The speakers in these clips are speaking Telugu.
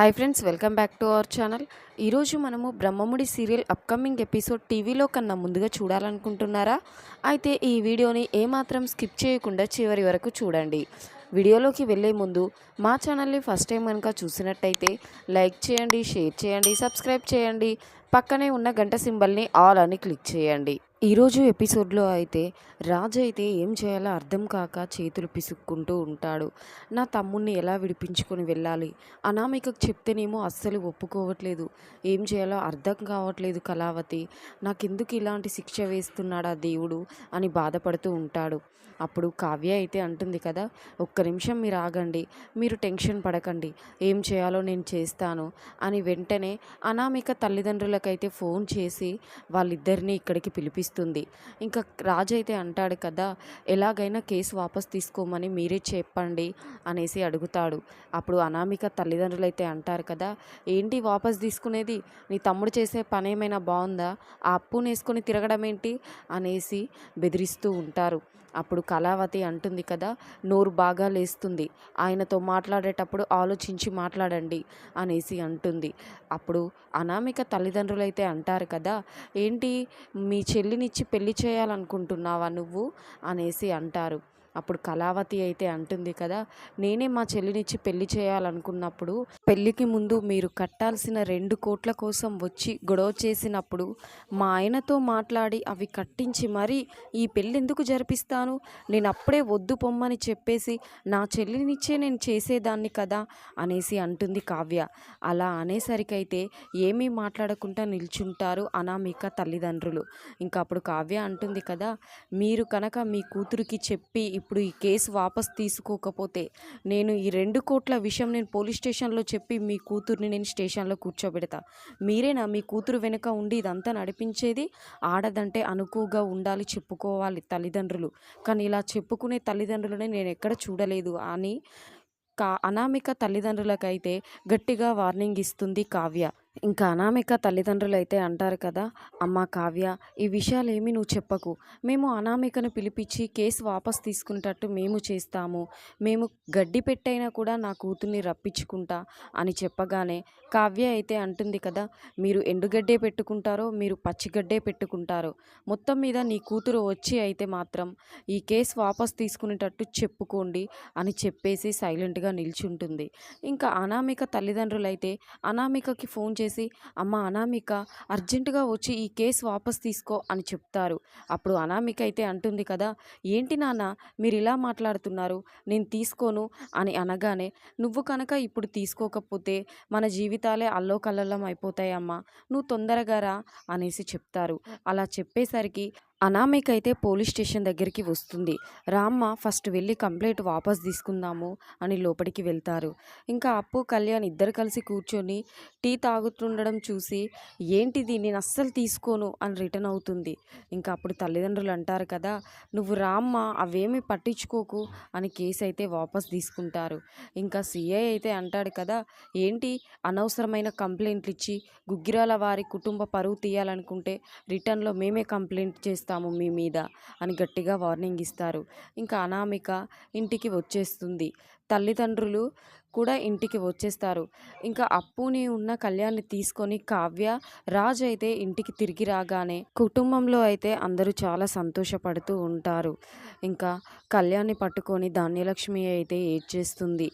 Hi friends welcome back to our channel ఈరోజు మనము బ్రహ్మముడి సీరియల్ అప్కమింగ్ ఎపిసోడ్ టీవీలో కన్నా ముందుగా చూడాలనుకుంటున్నారా? అయితే ఈ వీడియోని ఏమాత్రం స్కిప్ చేయకుండా చివరి వరకు చూడండి. వీడియోలోకి వెళ్ళే ముందు మా ఛానల్ని ఫస్ట్ టైం కనుక చూసినట్టయితే లైక్ చేయండి షేర్ చేయండి సబ్స్క్రైబ్ చేయండి. పక్కనే ఉన్న గంట సింబల్ని ఆల్ అని క్లిక్ చేయండి. ఈరోజు ఎపిసోడ్లో అయితే రాజు అయితే ఏం చేయాలో అర్థం కాక చేతులు పిసుక్కుంటూ ఉంటాడు. నా తమ్ముణ్ణి ఎలా విడిపించుకొని వెళ్ళాలి? అనామికకు చెప్తేనేమో అస్సలు ఒప్పుకోవట్లేదు. ఏం చేయాలో అర్థం కావట్లేదు కళావతి. నాకెందుకు ఇలాంటి శిక్ష వేస్తున్నాడా దేవుడు అని బాధపడుతూ ఉంటాడు. అప్పుడు కావ్య అయితే అంటుంది కదా ఒక్క నిమిషం మీరు ఆగండి. మీరు టెన్షన్ పడకండి. ఏం చేయాలో నేను చేస్తాను అని వెంటనే అనామిక అయితే ఫోన్ చేసి వాళ్ళిద్దరిని ఇక్కడికి పిలిపిస్తుంది. ఇంకా రాజు అయితే అంటాడు కదా ఎలాగైనా కేసు వాపస్ తీసుకోమని మీరే చెప్పండి అనేసి అడుగుతాడు. అప్పుడు అనామిక తల్లిదండ్రులు అయితే అంటారు కదా ఏంటి వాపస్ తీసుకునేది? నీ తమ్ముడు చేసే పని ఏమైనా బాగుందా? ఆ అప్పును వేసుకొని తిరగడం ఏంటి? అనేసి బెదిరిస్తూ ఉంటారు. అప్పుడు కళావతి అంటుంది కదా నోరు బాగా లేస్తుంది. ఆయనతో మాట్లాడేటప్పుడు ఆలోచించి మాట్లాడండి అనేసి అంటుంది. అప్పుడు అనామిక తల్లిదండ్రులు అయితే అంటారు కదా ఏంటి మీ చెల్లినిచ్చి పెళ్ళి చేయాలనుకుంటున్నావా నువ్వు? అనేసి అంటారు. అప్పుడు కళావతి అయితే అంటుంది కదా నేనే మా చెల్లినిచ్చి పెళ్ళి చేయాలనుకున్నప్పుడు పెళ్ళికి ముందు మీరు కట్టాల్సిన రెండు కోట్ల కోసం వచ్చి గొడవ చేసినప్పుడు మా ఆయనతో మాట్లాడి అవి కట్టించి మరీ ఈ పెళ్ళి ఎందుకు జరిపిస్తాను? నేను అప్పుడే వద్దు పొమ్మని చెప్పేసి నా చెల్లినిచ్చే నేను చేసేదాన్ని కదా అనేసి అంటుంది కావ్య. అలా అనేసరికైతే ఏమీ మాట్లాడకుండా నిల్చుంటారు అనామిక తల్లిదండ్రులు. ఇంకా అప్పుడు కావ్య అంటుంది కదా మీరు కనుక మీ కూతురికి చెప్పి ఇప్పుడు ఈ కేసు వాపస్ తీసుకోకపోతే నేను ఈ రెండు కోట్ల విషయం నేను పోలీస్ స్టేషన్లో చెప్పి మీ కూతుర్ని నేను స్టేషన్లో కూర్చోబెడతా. మీరేనా? మీ కూతురు వెనుక ఉండి ఇదంతా నడిపించేది? ఆడదంటే అనుకువగా ఉండాలి చెప్పుకోవాలి తల్లిదండ్రులు. కానీ ఇలా చెప్పుకునే తల్లిదండ్రులని నేను ఎక్కడ చూడలేదు. అని కా అనామిక తల్లిదండ్రులకైతే గట్టిగా వార్నింగ్ ఇస్తుంది కావ్య. ఇంకా అనామిక తల్లిదండ్రులు అయితే అంటారు కదా అమ్మ కావ్య ఈ విషయాలు ఏమి నువ్వు చెప్పకు. మేము అనామికను పిలిపించి కేసు వాపస్ తీసుకునేటట్టు మేము చేస్తాము. మేము గడ్డి పెట్టైనా కూడా నా కూతుర్ని రప్పించుకుంటా అని చెప్పగానే కావ్య అయితే అంటుంది కదా మీరు ఎండుగడ్డే పెట్టుకుంటారో మీరు పచ్చిగడ్డే పెట్టుకుంటారో మొత్తం మీద నీ కూతురు వచ్చి అయితే మాత్రం ఈ కేసు వాపస్ తీసుకునేటట్టు చెప్పుకోండి అని చెప్పేసి సైలెంట్గా నిల్చుంటుంది. ఇంకా అనామిక తల్లిదండ్రులు అయితే అనామికకి ఫోన్ చేసి అమ్మ అనామిక అర్జెంటుగా వచ్చి ఈ కేసు వాపస్ తీసుకో అని చెప్తారు. అప్పుడు అనామిక అయితే అంటుంది కదా ఏంటి నాన్న మీరు ఇలా మాట్లాడుతున్నారు నేను తీసుకోను అని అనగానే నువ్వు కనుక ఇప్పుడు తీసుకోకపోతే మన జీవితాలే అల్లోకల్లం అయిపోతాయమ్మా నువ్వు తొందరగా రా అనేసి చెప్తారు. అలా చెప్పేసరికి అనామిక అయితే పోలీస్ స్టేషన్ దగ్గరికి వస్తుంది. రామ్మ ఫస్ట్ వెళ్ళి కంప్లైంట్ వాపస్ తీసుకుందాము అని లోపలికి వెళ్తారు. ఇంకా అప్పు కళ్యాణ్ ఇద్దరు కలిసి కూర్చొని టీ తాగుతుండడం చూసి ఏంటిది నేను అస్సలు తీసుకోను అని రిటర్న్ అవుతుంది. ఇంకా అప్పుడు తల్లిదండ్రులు అంటారు కదా నువ్వు రామ్మ అవేమి పట్టించుకోకు అని కేసు అయితే వాపస్ తీసుకుంటారు. ఇంకా సిఐ అయితే అంటాడు కదా ఏంటి అనవసరమైన కంప్లైంట్లు ఇచ్చి గుగ్గిరాల వారి కుటుంబ పరువు తీయాలనుకుంటే రిటర్న్లో మేమే కంప్లైంట్ చేస్తాము మీ మీద అని గట్టిగా వార్నింగ్ ఇస్తారు. ఇంకా అనామిక ఇంటికి వచ్చేస్తుంది. తల్లిదండ్రులు కూడా ఇంటికి వచ్చేస్తారు. ఇంకా అప్పుని ఉన్న కళ్యాణ్ని తీసుకొని కావ్య రాజు అయితే ఇంటికి తిరిగి రాగానే కుటుంబంలో అయితే అందరూ చాలా సంతోషపడుతూ ఉంటారు. ఇంకా కళ్యాణ్ని పట్టుకొని ధాన్యలక్ష్మి అయితే ఏడ్చేస్తుంది.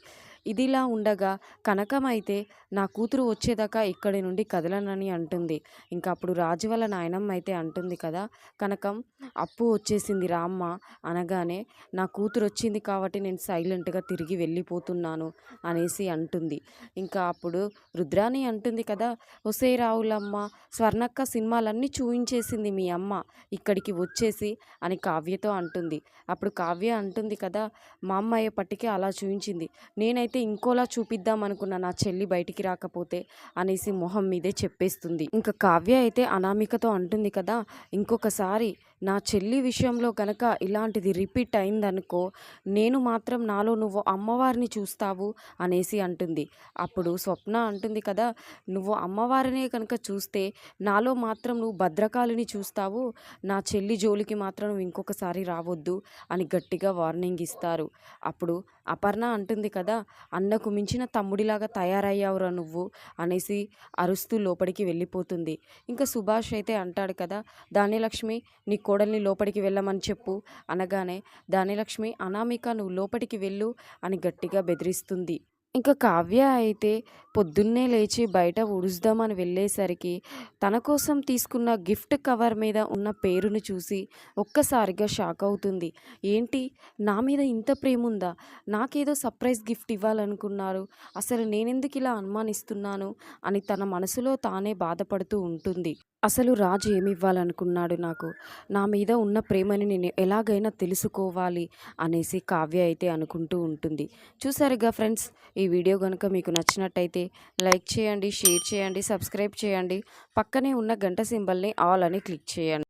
ఇదిలా ఉండగా కనకం అయితే నా కూతురు వచ్చేదాకా ఇక్కడి నుండి కదలనని అంటుంది. ఇంకా అప్పుడు రాజు వాళ్ళ నాయనమ్మ అయితే అంటుంది కదా కనకం అప్పు వచ్చేసింది రామ్మ అనగానే నా కూతురు వచ్చింది కాబట్టి నేను సైలెంట్గా తిరిగి వెళ్ళిపోతున్నాను అనేసి అంటుంది. ఇంకా అప్పుడు రుద్రాణి అంటుంది కదా ఒసే రావులమ్మ స్వర్ణక్క సినిమాలన్నీ చూయించేసింది మీ అమ్మ ఇక్కడికి వచ్చేసి అని కావ్యతో అంటుంది. అప్పుడు కావ్య అంటుంది కదా మా అమ్మాయి పట్టికే అలా చూయించింది. నేనైతే నేనైతే ఇంకోలా చూపిద్దాం అనుకున్న నా చెల్లి బయటికి రాకపోతే అనేసి మొహం మీదే చెప్పేస్తుంది. ఇంకా కావ్య అయితే అనామికతో అంటుంది కదా ఇంకొకసారి నా చెల్లి విషయంలో కనుక ఇలాంటిది రిపీట్ అయిందనుకో నేను మాత్రం నాలో నువ్వు అమ్మవారిని చూస్తావు అనేసి అంటుంది. అప్పుడు స్వప్న అంటుంది కదా నువ్వు అమ్మవారినే కనుక చూస్తే నాలో మాత్రం నువ్వు భద్రకాళిని చూస్తావు నా చెల్లి జోలికి మాత్రం నువ్వు ఇంకొకసారి రావద్దు అని గట్టిగా వార్నింగ్ ఇస్తారు. అప్పుడు అపర్ణ అంటుంది కదా అన్నకు మించిన తమ్ముడిలాగా తయారయ్యావురా నువ్వు అనేసి అరుస్తూ లోపలికి వెళ్ళిపోతుంది. ఇంకా సుభాష్ అయితే అంటాడు కదా ధాన్యలక్ష్మి నీ కోడల్ని లోపలికి వెళ్ళమని చెప్పు అనగానే ధాన్యలక్ష్మి అనామిక నువ్వు లోపలికి వెళ్ళు అని గట్టిగా బెదిరిస్తుంది. ఇంకా కావ్య అయితే పొద్దున్నే లేచి బయట ఉడుస్తామని వెళ్ళేసరికి తన కోసం తీసుకున్న గిఫ్ట్ కవర్ మీద ఉన్న పేరును చూసి ఒక్కసారిగా షాక్ అవుతుంది. ఏంటి? నా మీద ఇంత ప్రేమ ఉందా నాకేదో సర్ప్రైజ్ గిఫ్ట్ ఇవ్వాలనుకున్నారు. అసలు నేనెందుకు ఇలా అనుమానిస్తున్నాను? అని తన మనసులో తానే బాధపడుతూ ఉంటుంది. అసలు రాజు ఏమి ఇవ్వాలనుకున్నాడు నాకు? నా మీద ఉన్న ప్రేమని నేను ఎలాగైనా తెలుసుకోవాలి అనేసి కావ్య అయితే అనుకుంటూ ఉంటుంది. చూసారుగా ఫ్రెండ్స్ ఈ వీడియో కనుక మీకు నచ్చినట్టయితే లైక్ చేయండి షేర్ చేయండి సబ్స్క్రైబ్ చేయండి. పక్కనే ఉన్న గంట సింబల్ని ఆల్ అని క్లిక్ చేయండి.